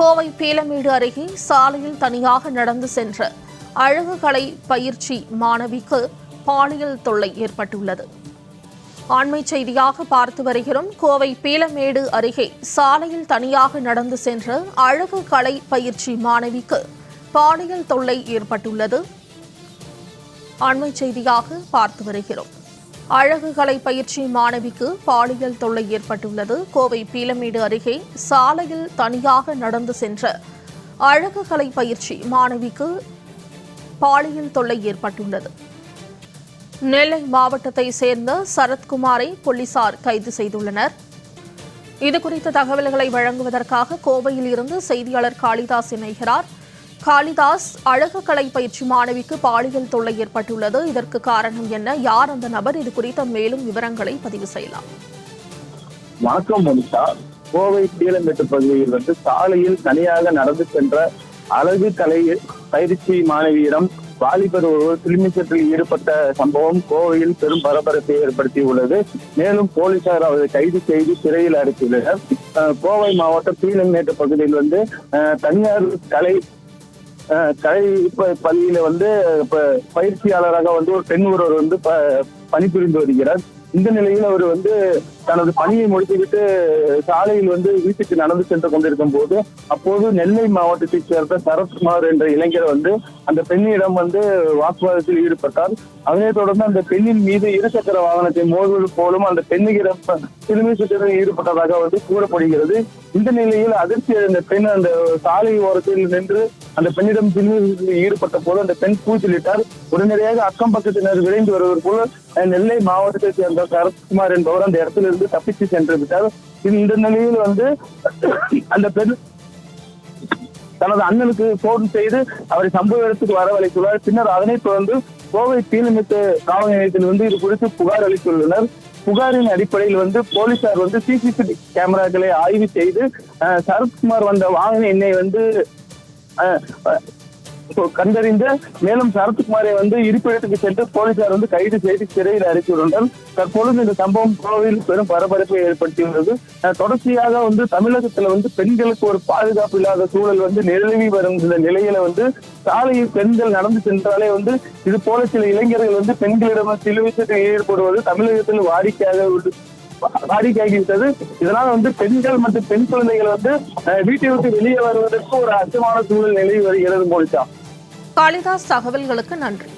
கோவை பீலமேடு அருகே சாலையில் தனியாக நடந்து சென்ற அழகுகலை பயிற்சி மாணவிக்கு பாலியல் தொல்லை ஏற்பட்டுள்ளது. ஆண்மை செய்தியாக பார்த்து வருகிறோம். கோவை பீலமேடு அருகே சாலையில் தனியாக நடந்து சென்ற அழகு கலை பயிற்சி மாணவிக்கு பாலியல் தொல்லை ஏற்பட்டுள்ளது. ஆண்மை செய்தியாக பார்த்து வருகிறோம். அழகுகலை பயிற்சி மாணவிக்கு பாலியல் தொல்லை ஏற்பட்டுள்ளது. கோவை பீலமேடு அருகே சாலையில் தனியாக நடந்து சென்ற அழகு கலை பயிற்சி மாணவிக்கு பாலியல் தொல்லை ஏற்பட்டுள்ளது. நெல்லை மாவட்டத்தை சேர்ந்த சரத்குமாரை போலீசார் கைது செய்துள்ளனர். இதுகுறித்த தகவல்களை வழங்குவதற்காக கோவையில் இருந்து செய்தியாளர் காளிதாஸ் இணைகிறார். காளிதாஸ் அழகு கலை பயிற்சி மாணவிக்கு பாலியல் தொல்லை ஏற்பட்டுள்ளது. இதற்கு காரணம் என்ன? யார் அந்த நபர்? இது குறித்த மேலும் விவரங்களை பதிவு செய்யலாம். வணக்கம் மனிஷா கோவை கீழமெட்டு பகுதியில் வந்து சாலையில் தனியாக நடந்து சென்ற அழகு கலை பயிற்சி மாணவியிடம் வாலிபர் ஒருவர் கிளிமிச்சத்தில் ஈடுபட்ட சம்பவம் கோவையில் பெரும் பரபரப்பை ஏற்படுத்தியுள்ளது. மேலும் போலீசார் அவரை கைது செய்து சிறையில் அடைத்துள்ளனர். அஹ், கோவை மாவட்டம் கீழமேட்டு பகுதியில் வந்து தனியார் கலை கலை பள்ளியில வந்து இப்ப பயிற்சியாளராக வந்து ஒரு பெண் ஒருவர் வந்து ப- பணிபுரிந்து வருகிறார். இந்த நிலையில் அவர் வந்து தனது பணியை முடித்துவிட்டு சாலையில் வந்து வீட்டுக்கு நடந்து சென்று கொண்டிருக்கும் போது அப்போது நெல்லை மாவட்டத்தைச் சேர்ந்த சரத்குமார் என்ற இளைஞர் வந்து அந்த பெண்ணிடம் வந்து வாக்குவாதத்தில் ஈடுபட்டார். அதனைத் தொடர்ந்து அந்த பெண்ணின் மீது இருசக்கர வாகனத்தை மோதுவது போலும் அந்த பெண்ணிடம் சிறுமி சுற்றத்தில் ஈடுபட்டதாக வந்து கூறப்படுகிறது. இந்த நிலையில் அதிர்ச்சி அந்த பெண் அந்த சாலை ஓரத்தில் நின்று அந்த பெண்ணிடம் சிறுமி ஈடுபட்ட போது அந்த பெண் கூச்சலிட்டார். உடனடியாக அக்கம் பக்கத்தினர் விரைந்து வருவது போல நெல்லை மாவட்டத்தைச் சேர்ந்த சரத்குமார் என்பவர் அந்த இடத்திலிருந்து தப்பித்து சென்று விட்டார். இந்த நிலையில் வந்து அந்த பெண் தனது அண்ணனுக்கு போன் செய்து அவரை சம்பவ இடத்துக்கு வரவழைத்துள்ளார். பின்னர் அதனை தொடர்ந்து கோவை தீனமிட்டு காவல் நிலையத்தில் வந்து இது குறித்து புகார் அளித்துள்ளனர். புகாரின் அடிப்படையில் வந்து போலீசார் வந்து சிசிடிவி கேமராக்களை ஆய்வு செய்து சரத்குமார் வந்த வாகன எண்ணை வந்து கண்டறிந்து மேலும் சரத்குமாரை வந்து இருப்பிடத்துக்கு சென்று போலீசார் வந்து கைது செய்து சிறையில் அடைத்துள்ளனர் தற்பொழுது இந்த சம்பவம் கோவையில் பெரும் பரபரப்பை ஏற்படுத்தியுள்ளது தொடர்ச்சியாக வந்து தமிழகத்துல வந்து பெண்களுக்கு ஒரு பாதுகாப்பு இல்லாத சூழல் வந்து நிலவி வரும் இந்த நிலையில வந்து சாலையில் பெண்கள் நடந்து சென்றாலே வந்து இது போல சில இளைஞர்கள் வந்து பெண்களிடம் சிலுவைச்சத்தில் ஈடுபடுவது தமிழகத்தில் வாடிக்கையாக உள்ளது வாடிக்கையாகிவிட்டது. இதனால வந்து பெண்கள் மற்றும் பெண் குழந்தைகள் வந்து வீட்டை விட்டு வெளியே வருவதற்கு ஒரு அச்சமான சூழல் நிலவி வருகிறது போலிச்சா காளிதாஸ் தகவல்களுக்கு நன்றி.